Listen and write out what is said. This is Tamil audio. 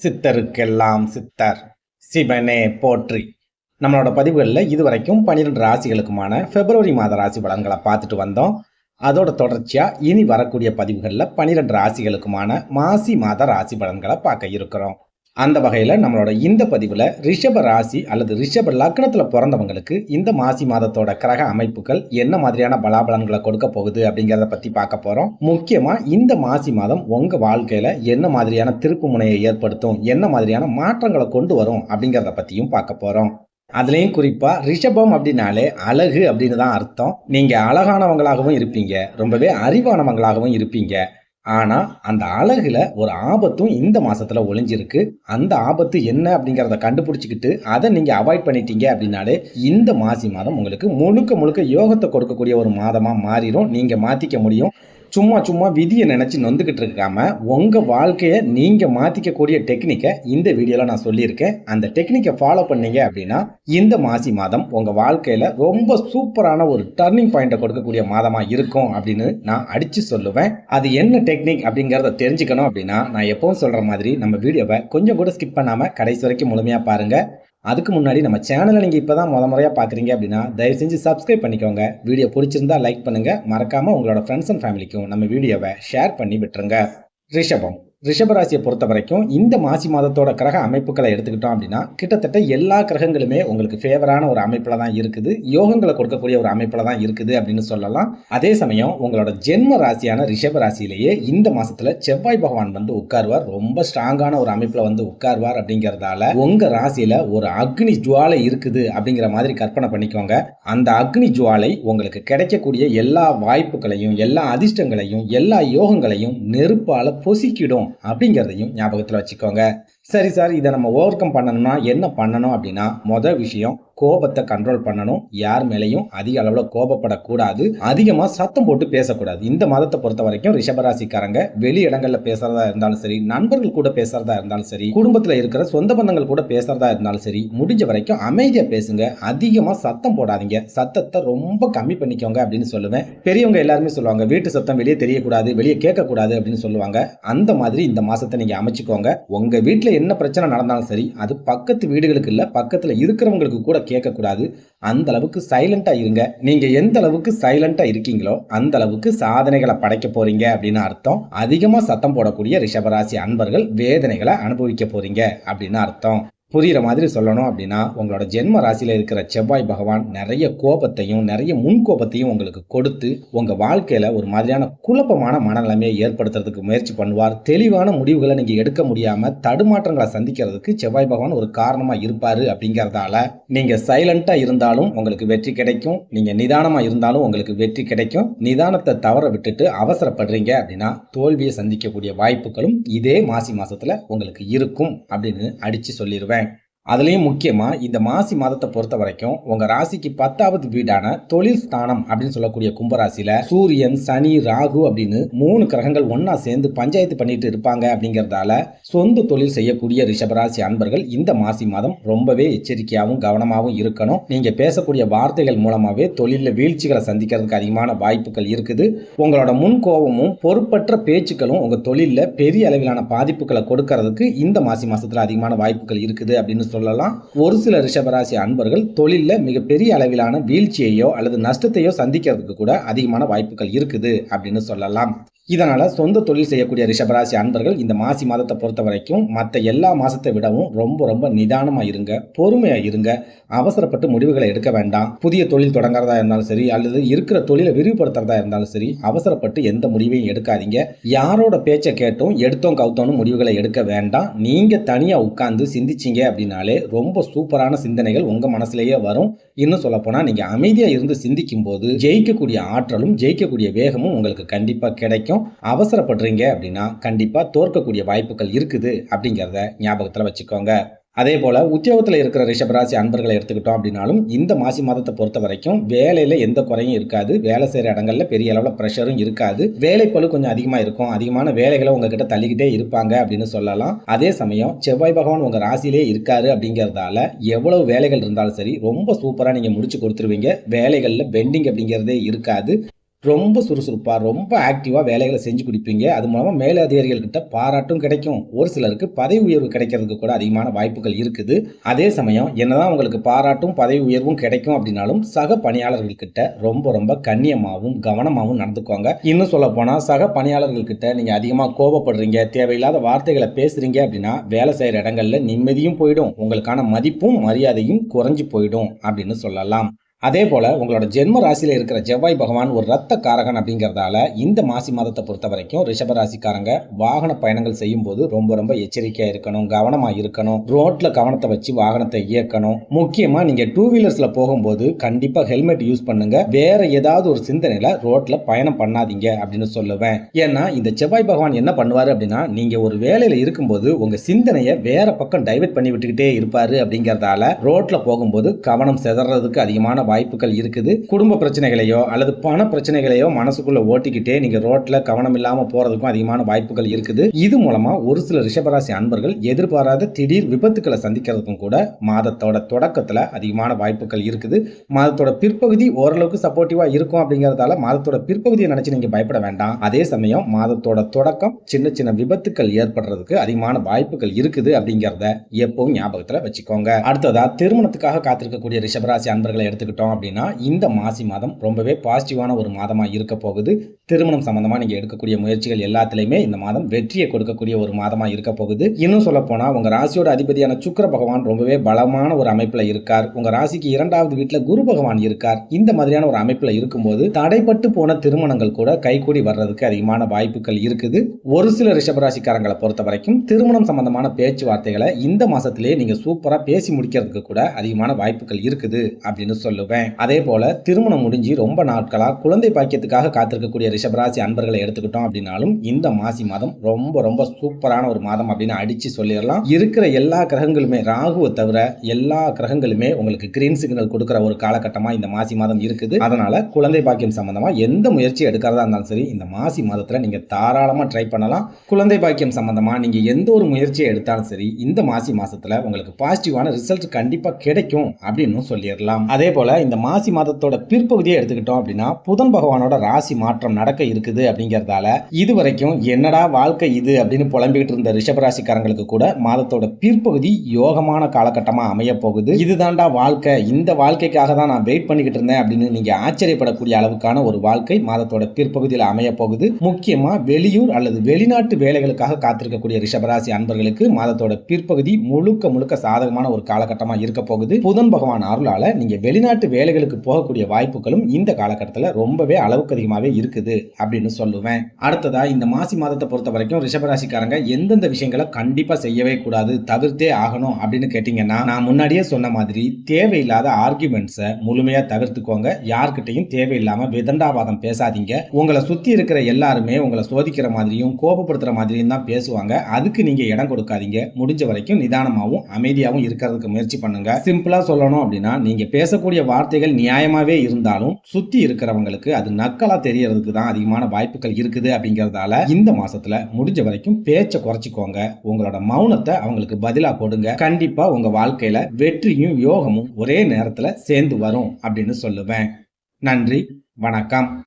சித்தருக்கெல்லாம் சித்தர் சிவனே போற்றி. நம்மளோட பதிவுகளில் இதுவரைக்கும் பன்னிரெண்டு ராசிகளுக்குமான பிப்ரவரி மாத ராசி பலன்களை பார்த்துட்டு வந்தோம். அதோட தொடர்ச்சியாக இனி வரக்கூடிய பதிவுகளில் பன்னிரெண்டு ராசிகளுக்குமான மாசி மாத ராசி பலன்களை பார்க்க இருக்கிறோம். அந்த வகையில் நம்மளோட இந்த பதிவில் ரிஷப ராசி அல்லது ரிஷப லக்னத்தில் பிறந்தவங்களுக்கு இந்த மாசி மாதத்தோட கிரக அமைப்புகள் என்ன மாதிரியான பலாபலன்களை கொடுக்க போகுது அப்படிங்கிறத பற்றி பார்க்க போகிறோம் முக்கியமாக இந்த மாசி மாதம் உங்கள் வாழ்க்கையில் என்ன மாதிரியான திருப்பு முனையை ஏற்படுத்தும் என்ன மாதிரியான மாற்றங்களை கொண்டு வரும் அப்படிங்கிறத பற்றியும் பார்க்க போகிறோம் அதுலேயும் குறிப்பாக ரிஷபம் அப்படின்னாலே அழகு அப்படின்னு தான் அர்த்தம். நீங்கள் அழகானவங்களாகவும் இருப்பீங்க ரொம்பவே அறிவானவங்களாகவும் இருப்பீங்க. ஆனால் அந்த அழகுல ஒரு ஆபத்தும் இந்த மாசத்துல ஒளிஞ்சிருக்கு. அந்த ஆபத்து என்ன அப்படிங்கிறத கண்டுபிடிச்சிக்கிட்டு அதை நீங்கள் அவாய்ட் பண்ணிட்டீங்க அப்படின்னாலே இந்த மாசி மாதம் உங்களுக்கு முழுக்க முழுக்க யோகத்தை கொடுக்கக்கூடிய ஒரு மாதமாக மாறிடும் நீங்கள் மாற்றிக்க முடியும். சும்மா சும்மா விதியை நினச்சி நொந்துக்கிட்டு இருக்காம உங்கள் வாழ்க்கையை நீங்கள் மாற்றிக்கக்கூடிய டெக்னிக்கை இந்த வீடியோவில் நான் சொல்லியிருக்கேன். அந்த டெக்னிக்கை ஃபாலோ பண்ணீங்க அப்படின்னா இந்த மாசி மாதம் உங்கள் வாழ்க்கையில் ரொம்ப சூப்பரான ஒரு டர்னிங் பாயிண்ட்டை கொடுக்கக்கூடிய மாதமாக இருக்கும் அப்படின்னு நான் அடித்து சொல்லுவேன். அது என்ன டெக்னிக் அப்படிங்கிறத தெரிஞ்சுக்கணும் அப்படின்னா நான் எப்பவும் சொல்கிற மாதிரி நம்ம வீடியோவை கொஞ்சம் கூட ஸ்கிப் பண்ணாமல் கடைசி வரைக்கும் முழுமையாக பாருங்கள் அதுக்கு முன்னாடி நம்ம சேனலை நீங்கள் இப்போ தான் முத முறையாக பார்க்குறீங்க அப்படின்னா தயவு செஞ்சு சப்ஸ்கிரைப் பண்ணிக்கோங்க. வீடியோ பிடிச்சிருந்தா லைக் பண்ணுங்கள் மறக்காமல் உங்களோட ஃப்ரெண்ட்ஸ் அண்ட் ஃபேமிலிக்கும் நம்ம வீடியோவை ஷேர் பண்ணி விட்டுருங்க. ரிஷபம். ரிஷபராசியை பொறுத்த வரைக்கும் இந்த மாசி மாதத்தோட கிரக அமைப்புகளை எடுத்துக்கிட்டோம் அப்படின்னா கிட்டத்தட்ட எல்லா கிரகங்களுமே உங்களுக்கு ஃபேவரான ஒரு அமைப்பில் தான் இருக்குது. யோகங்களை கொடுக்கக்கூடிய ஒரு அமைப்பில் தான் இருக்குது அப்படின்னு சொல்லலாம். அதே சமயம் உங்களோட ஜென்ம ராசியான ரிஷப ராசியிலேயே இந்த மாசத்துல செவ்வாய் பகவான் வந்து உட்காருவார். ரொம்ப ஸ்ட்ராங்கான ஒரு அமைப்பில் வந்து உட்காருவார் அப்படிங்கிறதால உங்க ராசியில ஒரு அக்னி ஜுவாலை இருக்குது அப்படிங்கிற மாதிரி கற்பனை பண்ணிக்கோங்க. அந்த அக்னி ஜுவாலை உங்களுக்கு கிடைக்கக்கூடிய எல்லா வாய்ப்புகளையும் எல்லா அதிர்ஷ்டங்களையும் எல்லா யோகங்களையும் நெருப்பால பொசிக்கிடும். அப்படிங்கிறதையும் ஞாபகத்தில் வச்சுக்கோங்க. சரி சார். இதை நம்ம ஓவர் கம் பண்ணணும்னா என்ன பண்ணணும் அப்படின்னா மொதல் விஷயம் கோபத்தை கண்ட்ரோல் பண்ணணும். யார் மேலேயும் அதிக அளவில் கோபப்படக்கூடாது. அதிகமாக சத்தம் போட்டு பேசக்கூடாது. இந்த மாதத்தை பொறுத்த வரைக்கும் ரிஷபராசிக்காரங்க வெளி இடங்களில் பேசுறதா இருந்தாலும் சரி நண்பர்கள் கூட பேசுறதா இருந்தாலும் சரி குடும்பத்தில் இருக்கிற சொந்த பந்தங்கள் கூட பேசுறதா இருந்தாலும் சரி முடிஞ்ச வரைக்கும் அமைதியாக பேசுங்க. அதிகமாக சத்தம் போடாதீங்க. சத்தத்தை ரொம்ப கம்மி பண்ணிக்கோங்க அப்படின்னு சொல்லுவேன். பெரியவங்க எல்லாருமே சொல்லுவாங்க வீட்டு சத்தம் வெளியே தெரியக்கூடாது வெளியே கேட்கக்கூடாது அப்படின்னு சொல்லுவாங்க. அந்த மாதிரி இந்த மாதத்தை நீங்கள் அமைச்சுக்கோங்க. உங்கள் வீட்டில் என்ன பிரச்சனை நடந்தாலும் சரி அது பக்கத்து வீடுகளுக்கு இல்லை பக்கத்தில் இருக்கிறவங்களுக்கு கூட கேட்கக்கூடாது. அந்த அளவுக்கு சைலண்ட்டாக இருங்க. நீங்கள் எந்த அளவுக்கு சைலண்ட்டாக இருக்கீங்களோ அந்த அளவுக்கு சாதனைகளை படைக்க போறீங்க அப்படின்னு அர்த்தம். அதிகமாக சத்தம் போடக்கூடிய ரிஷபராசி அன்பர்கள் வேதனைகளை அனுபவிக்க போறீங்க அப்படின்னு அர்த்தம். புரிகிற மாதிரி சொல்லணும் அப்படின்னா உங்களோட ஜென்ம ராசியில் இருக்கிற செவ்வாய் பகவான் நிறைய கோபத்தையும் நிறைய முன்கோபத்தையும் உங்களுக்கு கொடுத்து உங்கள் வாழ்க்கையில் ஒரு மாதிரியான குழப்பமான மனநிலைமையை ஏற்படுத்துறதுக்கு முயற்சி பண்ணுவார். தெளிவான முடிவுகளை நீங்கள் எடுக்க முடியாமல் தடுமாற்றங்களை சந்திக்கிறதுக்கு செவ்வாய் பகவான் ஒரு காரணமாக இருப்பார் அப்படிங்கிறதால நீங்கள் சைலண்ட்டாக இருந்தாலும் உங்களுக்கு வெற்றி கிடைக்கும். நீங்கள் நிதானமாக இருந்தாலும் உங்களுக்கு வெற்றி கிடைக்கும். நிதானத்தை தவற விட்டுட்டு அவசரப்படுறீங்க அப்படின்னா தோல்வியை சந்திக்கக்கூடிய வாய்ப்புகளும் இதே மாசி மாதத்தில் உங்களுக்கு இருக்கும் அப்படின்னு அடித்து சொல்லிடுவேன் அதுலேயும் முக்கியமாக இந்த மாசி மாதத்தை பொறுத்த வரைக்கும் உங்கள் ராசிக்கு பத்தாவது வீடான தொழில் ஸ்தானம் அப்படின்னு சொல்லக்கூடிய கும்பராசியில் சூரியன் சனி ராகு அப்படின்னு மூணு கிரகங்கள் ஒன்றா சேர்ந்து பஞ்சாயத்து பண்ணிட்டு இருப்பாங்க அப்படிங்கிறதால சொந்த தொழில் செய்யக்கூடிய ரிஷபராசி அன்பர்கள் இந்த மாசி மாதம் ரொம்பவே எச்சரிக்கையாகவும் கவனமாகவும் இருக்கணும். நீங்கள் பேசக்கூடிய வார்த்தைகள் மூலமாகவே தொழிலில் வீழ்ச்சிகளை சந்திக்கிறதுக்கு அதிகமான வாய்ப்புகள் இருக்குது. உங்களோட முன் கோபமும் பொறுப்பற்ற பேச்சுக்களும் உங்கள் தொழிலில் பெரிய அளவிலான பாதிப்புகளை கொடுக்கறதுக்கு இந்த மாசி மாதத்தில் அதிகமான வாய்ப்புகள் இருக்குது அப்படின்னு சொல்லலாம். ஒரு சில ரிஷபராசி அன்பர்கள் தொழிலில் மிகப்பெரிய அளவிலான வீழ்ச்சியையோ அல்லது நஷ்டத்தையோ சந்திக்கிறதுக்கு கூட அதிகமான வாய்ப்புகள் இருக்குது அப்படின்னு சொல்லலாம். இதனால் சொந்த தொழில் செய்யக்கூடிய ரிஷபராசி அன்பர்கள் இந்த மாசி மாதத்தை பொறுத்த வரைக்கும் மற்ற எல்லா மாதத்தை விடவும் ரொம்ப ரொம்ப நிதானமாக இருங்க பொறுமையாக இருங்க. அவசரப்பட்டு முடிவுகளை எடுக்க வேண்டாம். புதிய தொழில் தொடங்குறதா இருந்தாலும் சரி அல்லது இருக்கிற தொழிலை விரிவுபடுத்துறதா இருந்தாலும் சரி அவசரப்பட்டு எந்த முடிவையும் எடுக்காதீங்க. யாரோட பேச்சை கேட்டும் எடுத்தோம் கவுத்தோன்னு முடிவுகளை எடுக்க வேண்டாம். நீங்கள் தனியாக உட்கார்ந்து சிந்திச்சீங்க அப்படின்னாலே ரொம்ப சூப்பரான சிந்தனைகள் உங்கள் மனசுலேயே வரும். இன்னும் சொல்லப்போனால் நீங்கள் அமைதியாக இருந்து சிந்திக்கும் போது ஜெயிக்கக்கூடிய ஆற்றலும் ஜெயிக்கக்கூடிய வேகமும் உங்களுக்கு கண்டிப்பாக கிடைக்கும். அவசரப்படுறீங்க அப்படின்னா கண்டிப்பாக தோற்கக்கூடிய வாய்ப்புகள் இருக்குது அப்படிங்கிறத ஞாபகத்தில் வச்சுக்கோங்க. அதே போல் உத்தியோகத்தில் இருக்கிற ரிஷபராசி அன்பர்களை எடுத்துக்கிட்டோம் அப்படின்னாலும் இந்த மாசி மாதத்தை பொறுத்த வரைக்கும் வேலையில் எந்த குறையும் இருக்காது. வேலை செய்கிற இடங்கள்ல பெரிய அளவில் ப்ரெஷரும் இருக்காது. வேலைப்பளு கொஞ்சம் அதிகமாக இருக்கும். அதிகமான வேலைகளை உங்ககிட்ட தள்ளிக்கிட்டே இருப்பாங்க அப்படின்னு சொல்லலாம். அதே சமயம் செவ்வாய் பகவான் உங்கள் ராசியிலே இருக்காரு அப்படிங்கிறதால எவ்வளவு வேலைகள் இருந்தாலும் சரி ரொம்ப சூப்பராக நீங்கள் முடிச்சு கொடுத்துருவீங்க. வேலைகளில் பெண்டிங் அப்படிங்கிறதே இருக்காது. ரொம்ப சுறுசுறுப்பாக ரொம்ப ஆக்டிவாக வேலைகளை செஞ்சு கொடுப்பீங்க. அது மூலமாக மேலதிகாரிகள் கிட்ட பாராட்டும் கிடைக்கும். ஒரு சிலருக்கு பதவி உயர்வு கிடைக்கிறதுக்கு கூட அதிகமான வாய்ப்புகள் இருக்குது. அதே சமயம் என்னதான் உங்களுக்கு பாராட்டும் பதவி உயர்வும் கிடைக்கும் அப்படின்னாலும் சக பணியாளர்கள்கிட்ட ரொம்ப ரொம்ப கண்ணியமாகவும் கவனமாகவும் நடந்துக்கோங்க. இன்னும் சொல்ல போனால் சக பணியாளர்கள்கிட்ட நீங்கள் அதிகமாக கோபப்படுறீங்க தேவையில்லாத வார்த்தைகளை பேசுறீங்க அப்படின்னா வேலை செய்கிற இடங்கள்ல நிம்மதியும் போயிடும். உங்களுக்கான மதிப்பும் மரியாதையும் குறைஞ்சு போயிடும் அப்படின்னு சொல்லலாம். அதே போல் உங்களோட ஜென்ம ராசியில் இருக்கிற செவ்வாய் பகவான் ஒரு ரத்த காரகன் அப்படிங்கிறதால இந்த மாசி மாதத்தை பொறுத்த வரைக்கும் ரிஷபராசிக்காரங்க வாகன பயணங்கள் செய்யும் போது ரொம்ப ரொம்ப எச்சரிக்கையாக இருக்கணும் கவனமாக இருக்கணும் ரோட்டில் கவனத்தை வச்சு வாகனத்தை இயக்கணும். முக்கியமாக நீங்கள் டூ வீலர்ஸில் போகும்போது கண்டிப்பாக ஹெல்மெட் யூஸ் பண்ணுங்க. வேற ஏதாவது ஒரு சிந்தனையில் ரோட்டில் பயணம் பண்ணாதீங்க அப்படின்னு சொல்லுவேன். ஏன்னா இந்த செவ்வாய் பகவான் என்ன பண்ணுவார் அப்படின்னா நீங்கள் ஒரு வேலையில் இருக்கும்போது உங்கள் சிந்தனையை வேற பக்கம் டைவெர்ட் பண்ணி விட்டுக்கிட்டே இருப்பார் அப்படிங்கிறதால ரோட்டில் போகும்போது கவனம் செதறதுக்கு அதிகமான வாய்ப்புகள் இருக்குது. குடும்ப பிரச்சனைகளையோ அல்லது பண பிரச்சனைகளையோ மனசுக்குள்ள ஓட்டிக்கிட்டே நீங்க ரோட்ல கவனம் இல்லாம போறதுக்கும் அதிகமான வாய்ப்புகள் இருக்குது. இது மூலமா ஒரு சில ரிஷபராசி அன்பர்கள் எதிர்பாராத திடீர் விபத்துக்களை சந்திக்கிறதுக்கும் கூட மாதத்தோட தொடக்கத்துல அதிகமான வாய்ப்புகள் இருக்குது. மாதத்தோட பிற்பகுதி ஓரளவுக்கு சப்போர்ட்டிவா இருக்கும் அப்படிங்கறதால மாதத்தோட பிற்பகுதியை நினைச்சு நீங்க பயப்பட வேண்டாம். அதே சமயம் மாதத்தோட தொடக்கம் சின்ன சின்ன விபத்துக்கள் ஏற்படுறதுக்கு அதிகமான வாய்ப்புகள் இருக்குது அப்படிங்கறத எப்பவும் ஞாபகத்துல வச்சுக்கோங்க. அடுத்ததா திருமணத்துக்காக காத்திருக்கக்கூடிய ரிஷபராசி அன்பர்களை எடுத்துக்கிட்டோம். அப்படின்னா இந்த மாசி மாதம் ரொம்பவே பாசிட்டிவான ஒரு மாதமாக இருக்க போகுது. திருமணம் சம்மந்தமாக நீங்கள் எடுக்கக்கூடிய முயற்சிகள் எல்லாத்துலேயுமே இந்த மாதம் வெற்றியை கொடுக்கக்கூடிய ஒரு மாதமாக இருக்க போகுது. இன்னும் சொல்ல போனால் உங்கள் ராசியோட அதிபதியான சுக்கிர பகவான் ரொம்பவே பலமான ஒரு அமைப்பில் இருக்கார். உங்கள் ராசிக்கு இரண்டாவது வீட்டில் குரு பகவான் இருக்கார். இந்த மாதிரியான ஒரு அமைப்பில் இருக்கும்போது தடைப்பட்டு போன திருமணங்கள் கூட கைகூடி வர்றதுக்கு அதிகமான வாய்ப்புகள் இருக்குது. ஒரு சில ரிஷபராசிக்காரங்களை பொறுத்த வரைக்கும் திருமணம் சம்பந்தமான பேச்சுவார்த்தைகளை இந்த மாதத்திலேயே நீங்கள் சூப்பராக பேசி முடிக்கிறதுக்கு கூட அதிகமான வாய்ப்புகள் இருக்குது அப்படின்னு சொல்லுவேன் அதே போல திருமணம் முடிஞ்சு ரொம்ப நாட்களாக குழந்தை பாக்கியத்துக்காக காத்திருக்கக்கூடிய ரிஷபராசி அன்பர்களை எடுத்துக்கிட்டோம் அப்படின்னாலும் இந்த மாசி மாதம் ரொம்ப ரொம்ப சூப்பரான ஒரு மாதம் அப்படின்னு அடிச்சு சொல்லிடலாம். இருக்கிற எல்லா கிரகங்களுமே ராகுவை தவிர எல்லா கிரகங்களுமே உங்களுக்கு கிரீன் சிக்னல் கொடுக்குற ஒரு காலகட்டமாக இந்த மாசி மாதம் இருக்குது. அதனால குழந்தை பாக்கியம் சம்மந்தமாக எந்த முயற்சி எடுக்கிறதா இருந்தாலும் சரி இந்த மாசி மாதத்தில் நீங்கள் தாராளமாக ட்ரை பண்ணலாம். குழந்தை பாக்கியம் சம்மந்தமாக நீங்கள் எந்த ஒரு முயற்சியை எடுத்தாலும் சரி இந்த மாசி மாதத்தில் உங்களுக்கு பாசிட்டிவான ரிசல்ட் கண்டிப்பாக கிடைக்கும் அப்படின்னு சொல்லிடலாம். அதே போல இந்த மாசி மாதத்தோட பிற்பகுதியை எடுத்துக்கிட்டோம் அப்படின்னா புதன் பகவானோட ராசி மாற்றம் நடக்க இருக்குது அப்படிங்கிறதால இது வரைக்கும் என்னடா வாழ்க்கை இது அப்படின்னு புலம்பிக்கிட்டு இருந்த ரிஷபராசிக்காரங்களுக்கு கூட மாதத்தோட பிற்பகுதி யோகமான காலகட்டமா அமைய போகுது. இதுதான்டா வாழ்க்கை. இந்த வாழ்க்கைக்காக தான் நான் வெயிட் பண்ணிக்கிட்டு இருந்தேன் அப்படின்னு நீங்க ஆச்சரியப்படக்கூடிய அளவுக்கான ஒரு வாழ்க்கை மாதத்தோட பிற்பகுதியில் அமைய போகுது. முக்கியமா வெளியூர் அல்லது வெளிநாட்டு வேலைகளுக்காக காத்திருக்கக்கூடிய ரிஷபராசி அன்பர்களுக்கு மாதத்தோட பிற்பகுதி முழுக்க முழுக்க சாதகமான ஒரு காலகட்டமா இருக்க போகுது. புதன் பகவான் அருளால நீங்க வெளிநாட்டு வேலைகளுக்கு போகக்கூடிய வாய்ப்புகளும் இந்த காலகட்டத்தில் ரொம்பவே அளவுக்கு அதிகமாகவே இருக்குது அப்படின்னு சொல்லுவேன். அடுத்ததா இந்த மாசி மாதத்தை பொறுத்த வரைக்கும் ரிஷபராசிக்காரங்க எந்தெந்த விஷயங்களை கண்டிப்பாக செய்யவே கூடாது தவிர்த்தே ஆகணும் அப்படின்னு கேட்டிங்கன்னா நான் முன்னாடியே சொன்ன மாதிரி தேவையில்லாத ஆர்குமெண்ட்ஸை முழுமையாக தவிர்த்துக்கோங்க. யார்கிட்டையும் தேவையில்லாமல் விதண்டாவாதம் பேசாதீங்க. உங்களை சுற்றி இருக்கிற எல்லாருமே உங்களை சோதிக்கிற மாதிரியும் கோபப்படுத்துகிற மாதிரியும் தான் பேசுவாங்க. அதுக்கு நீங்கள் இடம் கொடுக்காதீங்க. முடிஞ்ச வரைக்கும் நிதானமாகவும் அமைதியாகவும் இருக்கிறதுக்கு முயற்சி பண்ணுங்க. சிம்பிளாக சொல்லணும் அப்படின்னா நீங்கள் பேசக்கூடிய வார்த்தைகள் நியாயமாகவே இருந்தாலும் சுத்தி இருக்கிறவங்களுக்கு அது நக்கலா தெரியறதுக்கு தான் அதிகமான வாய்ப்புகள் இருக்குது அப்படிங்கறதால இந்த மாசத்துல முடிஞ்ச வரைக்கும் பேச்சை குறைச்சிக்கோங்க. உங்களோட மௌனத்தை அவங்களுக்கு பதிலா கொடுங்க கண்டிப்பா உங்க வாழ்க்கையில வெற்றியும் யோகமும் ஒரே நேரத்துல சேர்ந்து வரும் அப்படின்னு சொல்லுவேன். நன்றி. வணக்கம்.